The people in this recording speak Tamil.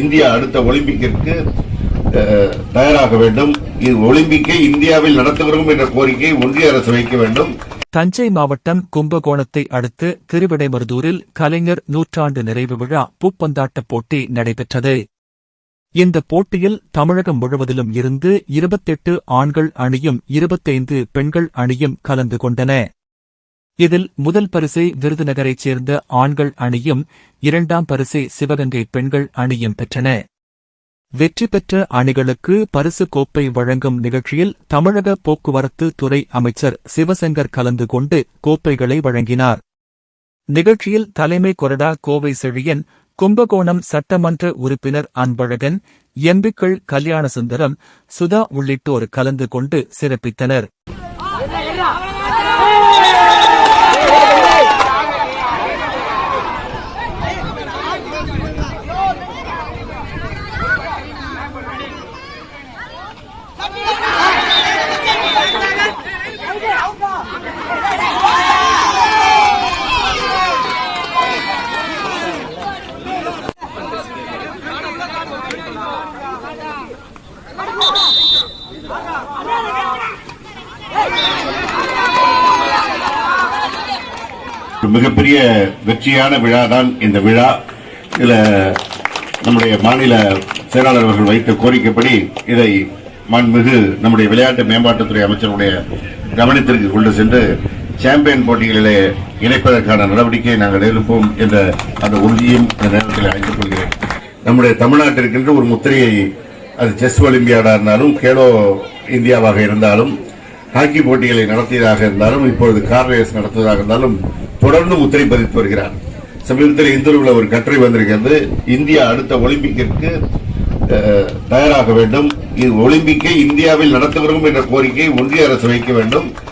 இந்தியா அடுத்த ஒலிம்பிக்கிற்கு தயாராக வேண்டும். இது ஒலிம்பிக்கை இந்தியாவில் நடத்த நடத்துகிறோம் என்ற கோரிக்கையை ஒன்றிய அரசு வைக்க வேண்டும். தஞ்சை மாவட்டம் கும்பகோணத்தை அடுத்து திருவிடைமருதூரில் கலைஞர் நூற்றாண்டு நிறைவு விழா பூப்பந்தாட்ட போட்டி நடைபெற்றது. இந்த போட்டியில் தமிழகம் முழுவதிலும் இருந்து இருபத்தெட்டு ஆண்கள் அணியும் இருபத்தைந்து பெண்கள் அணியும் கலந்து கொண்டன. இதில் முதல் பரிசை விருதுநகரைச் சேர்ந்த ஆண்கள் அணியும் இரண்டாம் பரிசை சிவகங்கை பெண்கள் அணியும் பெற்றன. வெற்றி பெற்ற அணிகளுக்கு பரிசு கோப்பை வழங்கும் நிகழ்ச்சியில் தமிழக போக்குவரத்து துறை அமைச்சர் சிவசங்கர் கலந்து கொண்டு கோப்பைகளை வழங்கினார். நிகழ்ச்சியில் தலைமை கொறடா கோவை செழியன் கும்பகோணம் சட்டமன்ற உறுப்பினர் அன்பழகன் எம்பிக்கள் கல்யாணசுந்தரம் சுதா உள்ளிட்டோர் கலந்து கொண்டு சிறப்பித்தனர். மிகப்பெரிய வெற்றியான விழா தான் இந்த விழா. இதுல நம்முடைய மாநில செயலாளர் அவர்கள் வைத்த கோரிக்கைப்படி இதை மாண்புமிகு நம்முடைய விளையாட்டு மேம்பாட்டுத்துறை அமைச்சருடைய கவனத்திற்கு கொண்டு சென்று சாம்பியன் போட்டிகளிலே இணைப்பதற்கான நடவடிக்கையை நாங்கள் எடுப்போம் என்ற அந்த உறுதியும் இந்த நேரத்தில் அழைத்துக் கொள்கிறேன். நம்முடைய தமிழ்நாட்டிற்கென்று ஒரு முத்திரையை அது செஸ் ஒலிம்பியாடா இருந்தாலும் கேலோ இந்தியாவாக இருந்தாலும் ஹாக்கி போட்டிகளை நடத்தியதாக இருந்தாலும் இப்பொழுது கார் ரேஸ் நடத்துவதாக இருந்தாலும் தொடர்ந்து முத்திரை பதித்து வருகிறார். சமீபத்தில் இந்தியாவில் ஒரு கட்டுரை வந்திருக்கிறது இந்தியா அடுத்த ஒலிம்பிக்கிற்கு தயாராக வேண்டும். இது ஒலிம்பிக்கை இந்தியாவில் நடத்துகிறோம் என்ற கோரிக்கையை ஒன்றிய அரசு வைக்க வேண்டும்.